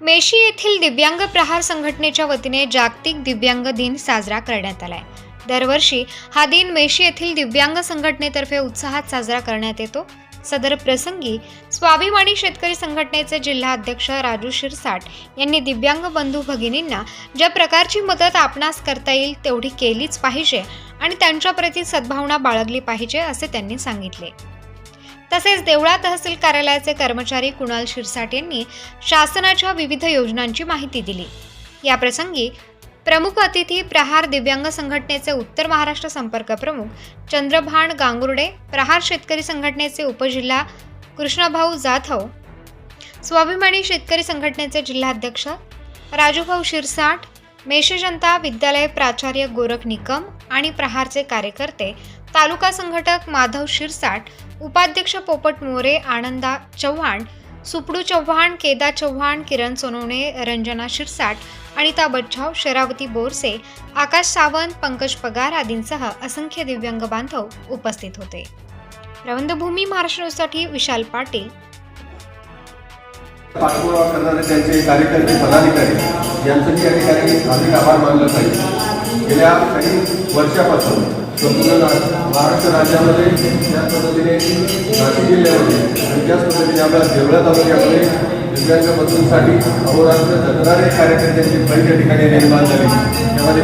मेशी येथील दिव्यांग प्रहार संघटनेच्या वतीने जागतिक दिव्यांग दिन साजरा करण्यात आलाय. दरवर्षी हा दिन मेशी येथील दिव्यांग संघटनेतर्फे उत्साहात साजरा करण्यात येतो. सदर प्रसंगी स्वाभिमानी शेतकरी संघटनेचे जिल्हा अध्यक्ष राजू शिरसाट यांनी दिव्यांग बंधू भगिनींना ज्या प्रकारची मदत आपणास करता येईल तेवढी केलीच पाहिजे आणि त्यांच्याप्रती सद्भावना बाळगली पाहिजे असे त्यांनी सांगितले. तसेच देवळा तहसील कार्यालयाचे कर्मचारी कुणाल शिरसाट यांनी शासनाच्या विविध योजनांची माहिती दिली. याप्रसंगी प्रमुख अतिथी प्रहार दिव्यांग संघटनेचे उत्तर महाराष्ट्र संपर्क प्रमुख चंद्रभान गांगुर्डे प्रहार शेतकरी संघटनेचे उपजिल्हा कृष्णभाऊ जाधव स्वाभिमानी शेतकरी संघटनेचे जिल्हाध्यक्ष राजूभाऊ शिरसाट मेषजनता विद्यालय प्राचार्य गोरख निकम आणि प्रहारचे कार्यकर्ते तालुका संघटक माधव शिरसाट उपाध्यक्ष पोपट मोरे आनंदा चव्हाण सुपडू चव्हाण केदा चव्हाण किरण सोनवणे रंजना शिरसाट अनिता बच्छाव शरावती बोरसे आकाश सावंत पंकज पगार आदींसह असंख्य दिव्यांग बांधव उपस्थित होते. रवंदभूमी महाराष्ट्र न्यूजसाठी विशाल पाटील. पाठपुरावा करणारे त्यांचे कार्यकर्ते पदाधिकारी यांचं या ठिकाणी अधिक आभार मानलं पाहिजे. गेल्या काही वर्षापासून संपूर्ण महाराष्ट्र राज्यामध्ये त्याच पद्धतीने नाशिक जिल्ह्यामध्ये आणि त्याच पद्धतीने आपल्या देवळा तालुक्यामध्ये दिव्यांग बदलूंसाठी अहोरात्र जगणारे कार्यकर्त्यांची पहिल्या ठिकाणी निर्माण झाली. त्यामध्ये